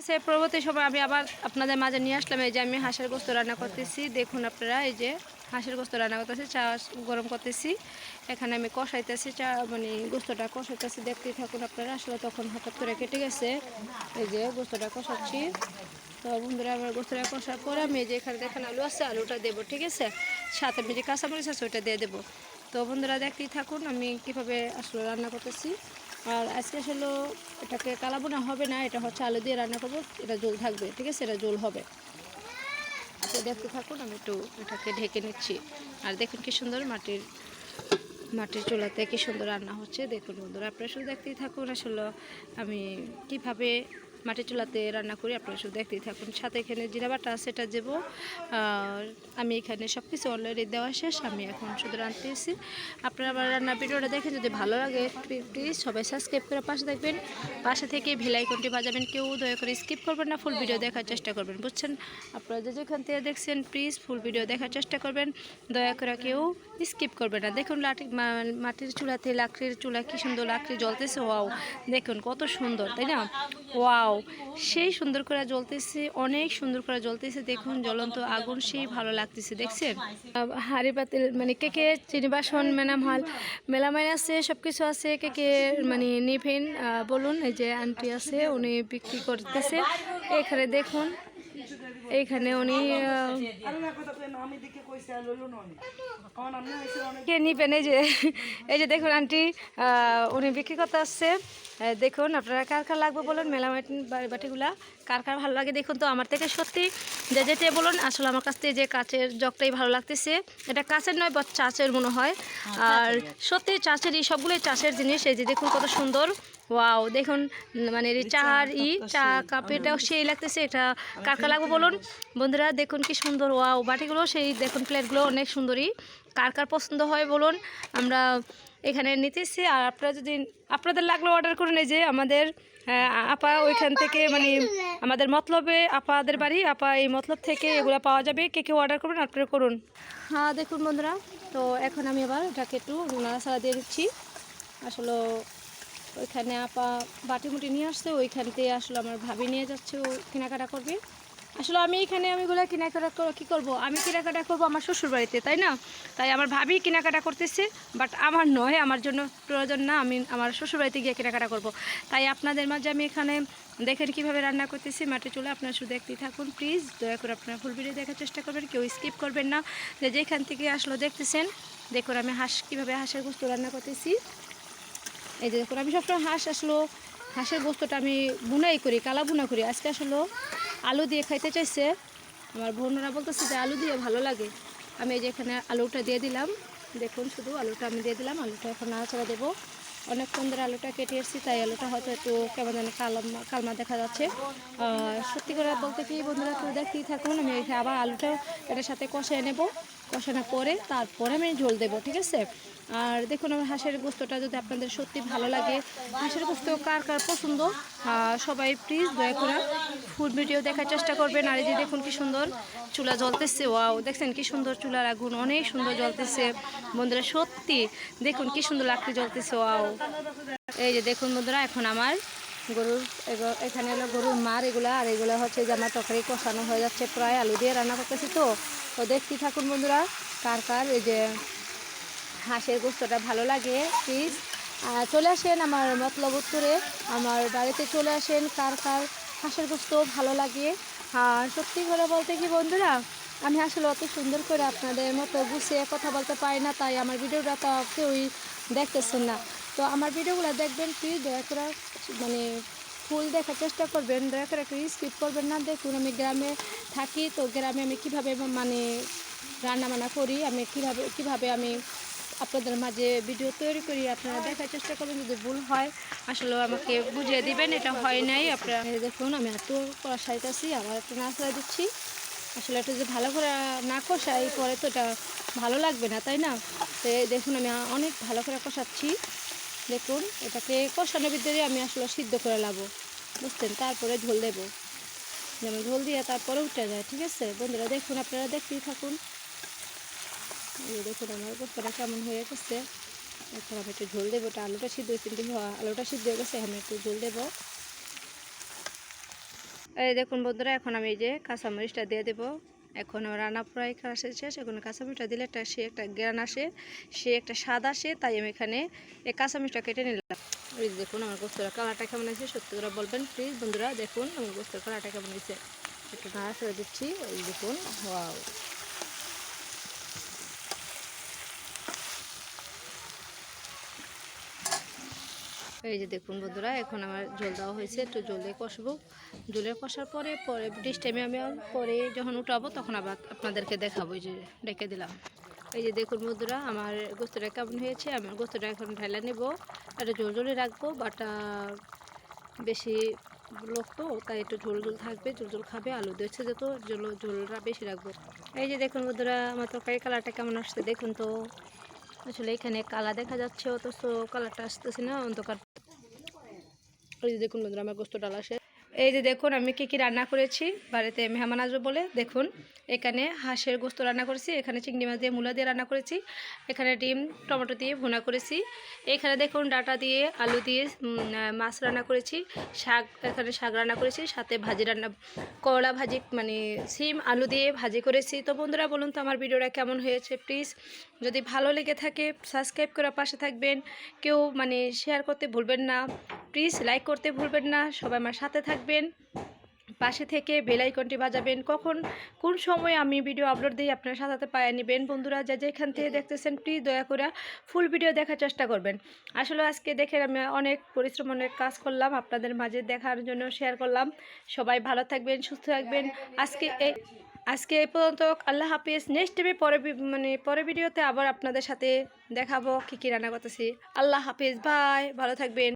আছে পরবর্তী সময় আমি আবার আপনাদের মাঝে নিয়ে আসলাম। এই যে আমি হাঁসের গোস্ত রান্না করতেছি। দেখুন আপনারা, এই যে হাঁসের গোস্ত রান্না করতেছি, চা গরম করতেছি। এখানে আমি কষাইতেছি, চা মানে গোস্তটা কষাইতেছি। দেখতেই থাকুন আপনারা, আসলে তখন হঠাৎ করে কেটে গেছে। এই যে গোস্তটা কষাচ্ছি। তো বন্ধুরা, আমার গোস্তটা কষার পরে আমি এই যে এখানে দেখেন আলু আছে, আলুটা দেবো, ঠিক আছে? সাথে আমি যে কাঁচামরিচ আছে, ওইটা দিয়ে দেবো। তো বন্ধুরা দেখতেই থাকুন, আমি কীভাবে আসলে রান্না করতেছি। আর আজকে আসলে এটাকে কালাবোনা হবে না, এটা হচ্ছে আলু দিয়ে রান্না করব, এটা জল থাকবে, ঠিক আছে? এটা জল হবে। তো দেখতে থাকুন, আমি একটু এটাকে ঢেকে নিচ্ছি। আর দেখুন কি সুন্দর মাটির মাটির চুলাতে কি সুন্দর রান্না হচ্ছে। দেখুন বন্ধুরা, আপনারা শুধু দেখতেই থাকুন আসলে আমি কীভাবে মাটির চুলাতে রান্না করি, আপনারা শুধু দেখতেই থাকুন। সাথে এখানে জিরা বাটা এটা দেবো। আমি এখানে সব কিছু অলরেডি দেওয়া শেষ, আমি এখন শুধু রাঁধতে এসেছি আপনারা আমার রান্নার ভিডিওটা দেখেন যদি ভালো লাগে প্লিজ সবাই সাবস্ক্রাইব করে পাশে দেখবেন পাশে থেকে ভিলাইকনটি বাজাবেন, কেউ দয়া করে স্কিপ করবেন না ফুল ভিডিও দেখার চেষ্টা করবেন, বুঝছেন? আপনারা যে যেখান থেকে দেখছেন প্লিজ ফুল ভিডিও দেখার চেষ্টা করবেন। দয়া করে কেউ স্কিপ করবেন না। দেখুন লাঠি মাটির চুলাতে লাকড়ির চুলা কি সুন্দর লাকড়ি জ্বলতেছে ওয়াও দেখুন কত সুন্দর, তাই না? ওয়াও সেই সুন্দর করে জ্বলতেছে, অনেক সুন্দর করে জ্বলতেছে। দেখুন জ্বলন্ত আগুন, সেই ভালো লাগতেছে, দেখছেন? হাড়ি পাতিল মানে কে কে চিনি বাসন মেনাম হল মেলামাইন আছে সব কিছু আছে, কে কে মানে নিভেন বলুন, এই যে আন্টি আছে, উনি বিক্রি করতেছে। এখানে দেখুন এইখানে উনি কে নিবেন? এই যে এই যে দেখুন আন্টি উনি বিক্রি করতে আসছে। দেখুন আপনারা কার কার লাগবে বলুন মেলামাইট বাটিগুলা কার কার ভালো লাগে দেখুন তো আমার থেকে সত্যি। যে যেটা বলুন আসলে আমার কাছ থেকে যে কাচের জগটাই ভালো লাগতেছে। এটা কাচের নয় বা চাচের মনে হয়। আর সত্যি এই সবগুলোই চাষের জিনিস। এই যে দেখুন কত সুন্দর। ওয়াও দেখুন মানে চার ই চা কাপ এটাও সেই লাগতেছে এটা কার কার লাগবে বলুন? বন্ধুরা দেখুন কি সুন্দর ওয়াও বাটিগুলো সেই দেখুন প্লেটগুলো অনেক সুন্দরই। কার কার পছন্দ হয় বলুন আমরা এখানে নিতেছি আর আপনারা যদি আপনাদের লাগলে অর্ডার করুন এই যে আমাদের আপা ওইখান থেকে মানে আমাদের মতলবে আপাদের বাড়ি আপা এই মতলব থেকে এগুলো পাওয়া যাবে কে কেউ অর্ডার করবেন আপনারা করুন। হ্যাঁ দেখুন বন্ধুরা তো এখন আমি আবার এটাকে একটু নাড়াচাড়া দিয়ে দিচ্ছি। আসলে ওইখানে আপা বাটি মুটি নিয়ে আসছে, ওইখান থেকে আসলে আমার ভাবি নিয়ে যাচ্ছে ও কেনাকাটা করবে। আসলে আমি এখানে আমি এগুলো কেনাকাটা কী করব? আমি কেনাকাটা করব আমার শ্বশুর বাড়িতে তাই না? তাই আমার ভাবি কেনাকাটা করতেছে বাট আমার নয়, আমার জন্য প্রয়োজন না, আমি আমার শ্বশুর বাড়িতে গিয়ে কেনাকাটা করব। তাই আপনাদের মাঝে আমি এখানে দেখেন কীভাবে রান্না করতেছি মাটি চুলে আপনারা শুধু দেখতেই থাকুন প্লিজ দয়া করে আপনারা ফুল ভিডিও দেখার চেষ্টা করবেন, কেউ স্কিপ করবেন না। যে যেখান থেকে আসলো দেখতেছেন, দেখুন আমি হাঁস, কীভাবে হাঁসের গোস্ত রান্না করতেছি। এই যে দেখুন, আমি সবসময় হাঁস আসলো, হাঁসের গোস্তটা আমি বুনাই করি, কালা বুনা করি। আজকে আসলো আলু দিয়ে খাইতে চাইছে। আমার বোনরা বলতেছে যে আলু দিয়ে ভালো লাগে। আমি এই যে এখানে আলুটা দিয়ে দিলাম। দেখুন, শুধু আলুটা আমি দিয়ে দিলাম। আলুটা এখন নাড়াচাড়া দেবো। অনেকক্ষণ ধরে আলুটা কেটে এসেছি, তাই আলুটা হয়তো একটু কেমন যেন কালমা কালমা দেখা যাচ্ছে। সত্যি করে বলতে কি বন্ধুরা, একটু দেখতেই থাকুন। আমি আবার আলুটা এটার সাথে কষায় নেব। কষানোর করে তারপরে আমি ঝোল দেবো, ঠিক আছে? আর দেখুন, আমার হাঁসের গোস্তটা যদি আপনাদের সত্যি ভালো লাগে, হাঁসের গোস্ত কার কার পছন্দ সবাই প্লিজ দয়া করে ফুড ভিডিও দেখার চেষ্টা করবেন। আর এই যে দেখুন কি সুন্দর চুলা জ্বলতেছে ওয়াও দেখছেন কি সুন্দর চুলার আগুন, অনেক সুন্দর জ্বলতেছে। বন্ধুরা, সত্যি দেখুন কি সুন্দর লাকড়ি জ্বলতেছে ওয়াও এই যে দেখুন বন্ধুরা, এখন আমার গরুর এখানে হলো গরুর মার এগুলা, আর এগুলো হচ্ছে যে আমার তরকারি কষানো হয়ে যাচ্ছে, প্রায় আলু দিয়ে রান্না করতেছি তো। তো দেখতেই থাকুন বন্ধুরা, কার কার এই যে হাঁসের গোস্তটা ভালো লাগে প্লিজ চলে আসেন আমার মতলব উত্তরে, আমার বাড়িতে চলে আসেন কার কার হাঁসের গোস্ত ভালো লাগে। আর সত্যি করে বলতে কি বন্ধুরা, আমি আসলে অত সুন্দর করে আপনাদের মতো গুছিয়ে কথা বলতে পারি না, তাই আমার ভিডিওটা তো কেউই দেখতেছেন না। তো আমার ভিডিওগুলো দেখবেন প্লিজ দয়া করে মানে ফুল দেখার চেষ্টা করবেন। দয়া করে একটু স্কিপ করবেন না। দেখুন, আমি গ্রামে থাকি, তো গ্রামে আমি কীভাবে মানে রান্না বান্না করি, আমি কীভাবে কীভাবে আমি আপনাদের মাঝে ভিডিও তৈরি করি, আপনারা দেখার চেষ্টা করবেন। যদি ভুল হয়, আসলে আমাকে বুঝিয়ে দিবেন, এটা হয় নাই। আপনারা দেখুন, আমি এত কষাইতেছি, আবার একটু নাচড়া দিচ্ছি। আসলে একটু যদি ভালো করে না কষাই, পরে তো এটা ভালো লাগবে না, তাই না? তো দেখুন, আমি অনেক ভালো করে কষাচ্ছি। দেখুন এটাকে কষানোর ভিতরে আমি আসলে সিদ্ধ করে লাবো বুঝতেন তারপরে ঝোল দেবো। যেমন ঝোল দিয়ে তারপরে উঠে যায় ঠিক আছে? বন্ধুরা দেখুন আপনারা দেখতেই থাকুন। দেখুন আমার গোস্তটা কেমন হয়ে গেছে। এখন আমি একটু ঝোল দেবো ওটা আলুটা সিদ্ধ হয়েছে কিন্তু হ্যাঁ, আলুটা সিদ্ধ হয়ে গেছে আমি একটু ঝোল দেবো। এই দেখুন বন্ধুরা এখন আমি এই যে কাঁচামরিচটা দিয়ে দেবো। এখন রান্না প্রায় খাওয়া শেষ এখন কাঁচামিটা দিলে একটা সে একটা গ্রান আসে, সে একটা স্বাদ আসে, তাই আমি এখানে এই কাঁচামিটা কেটে নিলাম। প্লিজ দেখুন আমার গোস্তরা কালারটা কেমন আছে সত্যি করে বলবেন প্লিজ বন্ধুরা দেখুন আমার গোস্তর কালারটা কেমন আছে একটু নাড়া করে দিচ্ছি দেখুন ওয়াও এই যে দেখুন বন্ধুরা, এখন আমার জল দেওয়া হয়েছে, একটু জল কষবো। জলে কষার পরে পরে ডিশ টাইমে আমি পরে যখন উঠাবো, তখন আবার আপনাদেরকে দেখাবো যে ডেকে দিলাম। এই যে দেখুন বন্ধুরা, আমার গোস্তটা কেমন হয়েছে, আমার গোস্তটা এখন ঢাইলা নেব। একটা জল জলে রাখব, বাটা বেশি লোক তো, তাই একটু ঝোল ঝোল থাকবে, ঝোল ঝোল খাবে, আলু দিয়েছে যত ঝোল ঝোলটা বেশি রাখব। এই যে দেখুন বন্ধুরা, আমার তরকারি কালারটা কেমন আসছে, দেখুন তো। আসলে এখানে কালা দেখা যাচ্ছে, অথচ কালারটা আসতেছে না, অন্ধকার। এই যে দেখুন বন্ধুরা, আমার গোস্ত ডাল আসে এই যে দেখুন, আমি কি কি রান্না করেছি, বাড়িতে মেহমান আসবে বলে, দেখুন, এখানে হাঁসের গোস্ত রান্না করেছি, এখানে চিংড়ি মাছ দিয়ে, মূলা দিয়ে রান্না করেছি, এখানে ডিম, টমেটো দিয়ে ভুনা করেছি, এখানে দেখুন, ডাটা দিয়ে, আলু দিয়ে মাছ রান্না করেছি, শাক, এখানে শাক রান্না করেছি, সাথে ভাজি রান্না, করলা ভাজি মানে সিম, আলু দিয়ে ভাজি করেছি। তো বন্ধুরা, বলুন তো, আমার ভিডিওটা কেমন হয়েছে প্লিজ যদি ভালো লেগে থাকে সাবস্ক্রাইব করে পাশে থাকবেন, কেউ মানে শেয়ার করতে ভুলবেন না। প্লিজ লাইক করতে ভুলবেন না, সবাই আমার সাথে থাকবেন। পাশে থেকে বেল আইকনটি বাজাবেন। কখন, কোন সময় আমি ভিডিও আপলোড দিই আপনার সাথে পায়ে নেবেন। বন্ধুরা, যা যেখান থেকে দেখতেছেন প্লিজ দয়া করে ফুল ভিডিও দেখার চেষ্টা করবেন। আসলে আজকে দেখে আমি অনেক পরিশ্রম, অনেক কাজ করলাম, আপনাদের মাঝে দেখার জন্য শেয়ার করলাম। সবাই ভালো থাকবেন, সুস্থ থাকবেন। আজকে এই আজকে এই পর্যন্ত আল্লাহ হাফিজ। নেক্সট টাইমে পরে মানে পরে ভিডিওতে আবার আপনাদের সাথে দেখাবো কী কী রান্না করতেছি। আল্লাহ হাফিজ বাই ভালো থাকবেন।